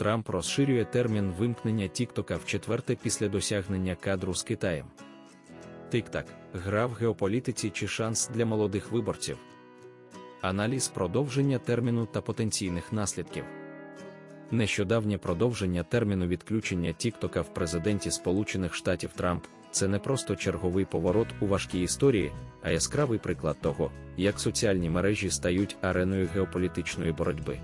Трамп розширює термін вимкнення Тіктока в четверте після досягнення кадру з Китаєм. Тик-так, гра в геополітиці чи шанс для молодих виборців. Аналіз продовження терміну та потенційних наслідків. Нещодавнє продовження терміну відключення Тіктока в президенті Сполучених Штатів Трамп це не просто черговий поворот у важкій історії, а яскравий приклад того, як соціальні мережі стають ареною геополітичної боротьби.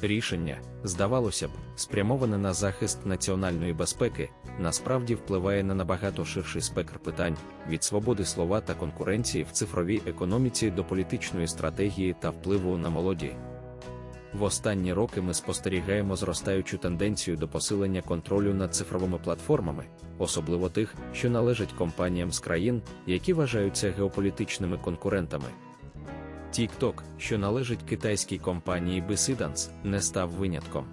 Рішення, здавалося б, спрямоване на захист національної безпеки, насправді впливає на набагато ширший спектр питань від свободи слова та конкуренції в цифровій економіці до політичної стратегії та впливу на молоді. В останні роки ми спостерігаємо зростаючу тенденцію до посилення контролю над цифровими платформами, особливо тих, що належать компаніям з країн, які вважаються геополітичними конкурентами. TikTok, що належить китайській компанії ByteDance, не став винятком.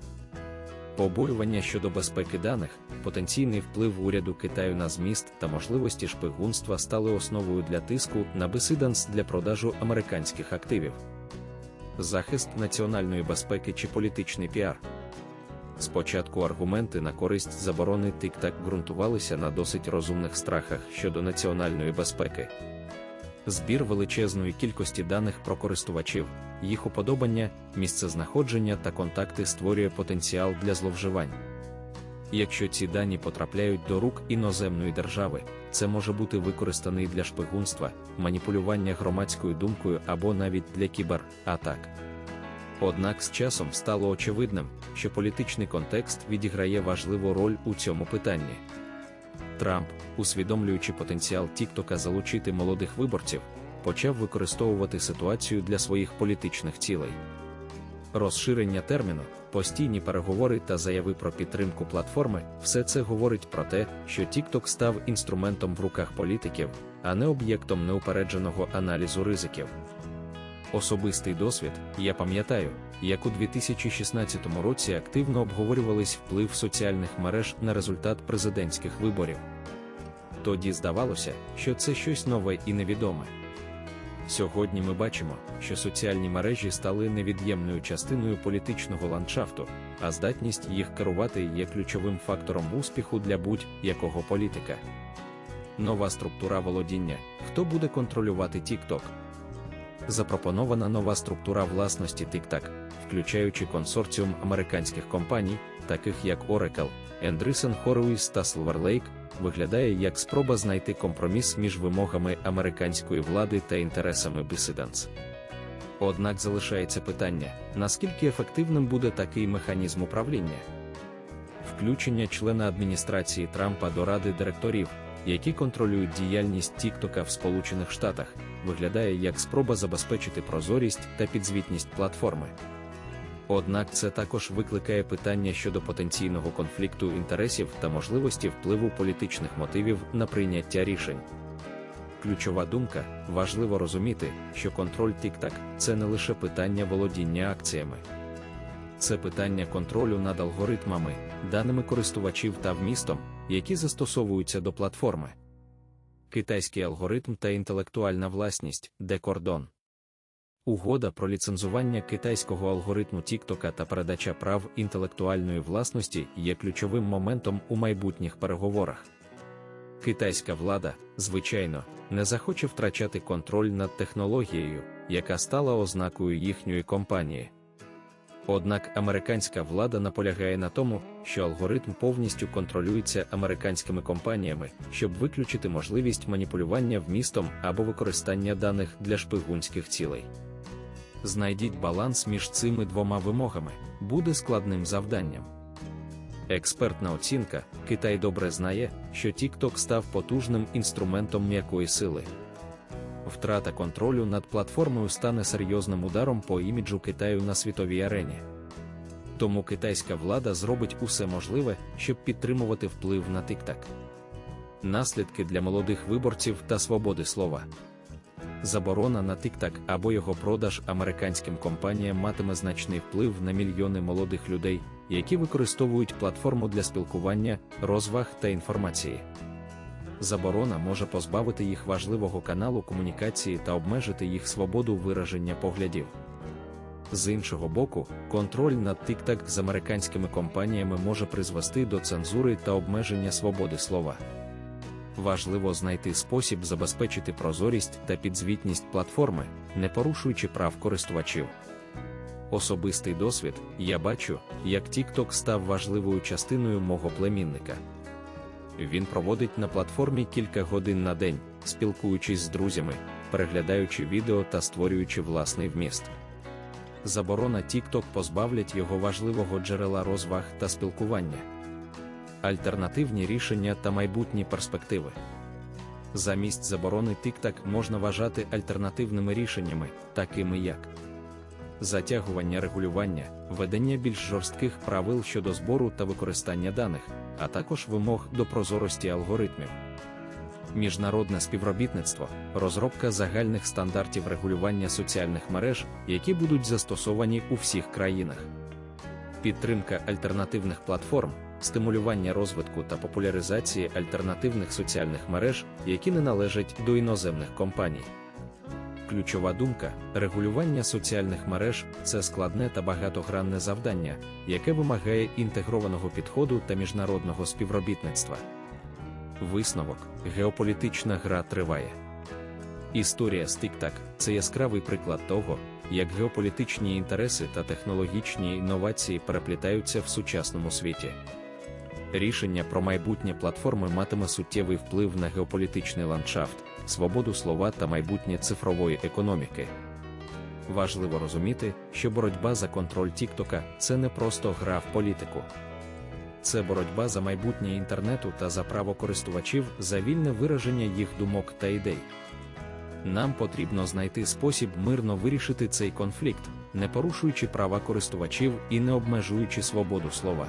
Побоювання щодо безпеки даних, потенційний вплив уряду Китаю на зміст та можливості шпигунства стали основою для тиску на ByteDance для продажу американських активів. Захист національної безпеки чи політичний піар. Спочатку аргументи на користь заборони TikTok ґрунтувалися на досить розумних страхах щодо національної безпеки збір величезної кількості даних про користувачів, їх уподобання, місцезнаходження та контакти створює потенціал для зловживань. Якщо ці дані потрапляють до рук іноземної держави, це може бути використаний для шпигунства, маніпулювання громадською думкою або навіть для кібератак. Однак з часом стало очевидним, що політичний контекст відіграє важливу роль у цьому питанні. Трамп, усвідомлюючи потенціал Тіктока залучити молодих виборців, почав використовувати ситуацію для своїх політичних цілей. Розширення терміну, постійні переговори та заяви про підтримку платформи все це говорить про те, що TikTok став інструментом в руках політиків, а не об'єктом неупередженого аналізу ризиків. Особистий досвід, я пам'ятаю, як у 2016 році активно обговорювались вплив соціальних мереж на результат президентських виборів. Тоді здавалося, що це щось нове і невідоме. Сьогодні ми бачимо, що соціальні мережі стали невід'ємною частиною політичного ландшафту, а здатність їх керувати є ключовим фактором успіху для будь-якого політика. Нова структура володіння хто буде контролювати TikTok? Запропонована нова структура власності TikTok, включаючи консорціум американських компаній, таких як Oracle, Andreessen Horowitz та Silver виглядає як спроба знайти компроміс між вимогами американської влади та інтересами ByteDance. Однак залишається питання, наскільки ефективним буде такий механізм управління? Включення члена адміністрації Трампа до ради директорів, які контролюють діяльність Тіктока в Сполучених Штатах, виглядає як спроба забезпечити прозорість та підзвітність платформи. Однак це також викликає питання щодо потенційного конфлікту інтересів та можливості впливу політичних мотивів на прийняття рішень. Ключова думка важливо розуміти, що контроль TikTok – це не лише питання володіння акціями, це питання контролю над алгоритмами, даними користувачів та вмістом, які застосовуються до платформи. Китайський алгоритм та інтелектуальна власність, де кордон. Угода про ліцензування китайського алгоритму Тіктока та передача прав інтелектуальної власності є ключовим моментом у майбутніх переговорах. Китайська влада, звичайно, не захоче втрачати контроль над технологією, яка стала ознакою їхньої компанії. Однак американська влада наполягає на тому, що алгоритм повністю контролюється американськими компаніями, щоб виключити можливість маніпулювання вмістом або використання даних для шпигунських цілей. Знайдіть баланс між цими двома вимогами, буде складним завданням. Експертна оцінка Китай добре знає, що TikTok став потужним інструментом м'якої сили. Втрата контролю над платформою стане серйозним ударом по іміджу Китаю на світовій арені. Тому китайська влада зробить усе можливе, щоб підтримувати вплив на TikTok. Наслідки для молодих виборців та свободи слова. Заборона на TikTok або його продаж американським компаніям матиме значний вплив на мільйони молодих людей, які використовують платформу для спілкування, розваг та інформації. Заборона може позбавити їх важливого каналу комунікації та обмежити їх свободу вираження поглядів. З іншого боку, контроль над TikTok з американськими компаніями може призвести до цензури та обмеження свободи слова. Важливо знайти спосіб забезпечити прозорість та підзвітність платформи, не порушуючи прав користувачів. Особистий досвід я бачу, як TikTok став важливою частиною мого племінника. Він проводить на платформі кілька годин на день, спілкуючись з друзями, переглядаючи відео та створюючи власний вміст. Заборона TikTok позбавлять його важливого джерела розваг та спілкування, альтернативні рішення та майбутні перспективи. Замість заборони TikTok можна вважати альтернативними рішеннями, такими як затягування регулювання, введення більш жорстких правил щодо збору та використання даних, а також вимог до прозорості алгоритмів. Міжнародне співробітництво, розробка загальних стандартів регулювання соціальних мереж, які будуть застосовані у всіх країнах, підтримка альтернативних платформ, стимулювання розвитку та популяризації альтернативних соціальних мереж, які не належать до іноземних компаній. Ключова думка регулювання соціальних мереж це складне та багатогранне завдання, яке вимагає інтегрованого підходу та міжнародного співробітництва. Висновок геополітична гра триває. Історія з TikTok – це яскравий приклад того, як геополітичні інтереси та технологічні інновації переплітаються в сучасному світі. Рішення про майбутнє платформи матиме суттєвий вплив на геополітичний ландшафт, свободу слова та майбутнє цифрової економіки. Важливо розуміти, що боротьба за контроль Тіктока це не просто гра в політику. Це боротьба за майбутнє інтернету та за право користувачів за вільне вираження їх думок та ідей. Нам потрібно знайти спосіб мирно вирішити цей конфлікт, не порушуючи права користувачів і не обмежуючи свободу слова.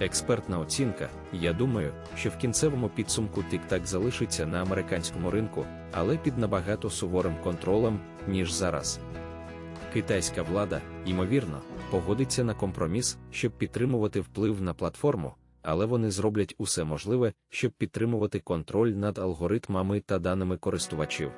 Експертна оцінка, я думаю, що в кінцевому підсумку TikTok залишиться на американському ринку, але під набагато суворим контролем, ніж зараз. Китайська влада, ймовірно, погодиться на компроміс, щоб підтримувати вплив на платформу, але вони зроблять усе можливе, щоб підтримувати контроль над алгоритмами та даними користувачів.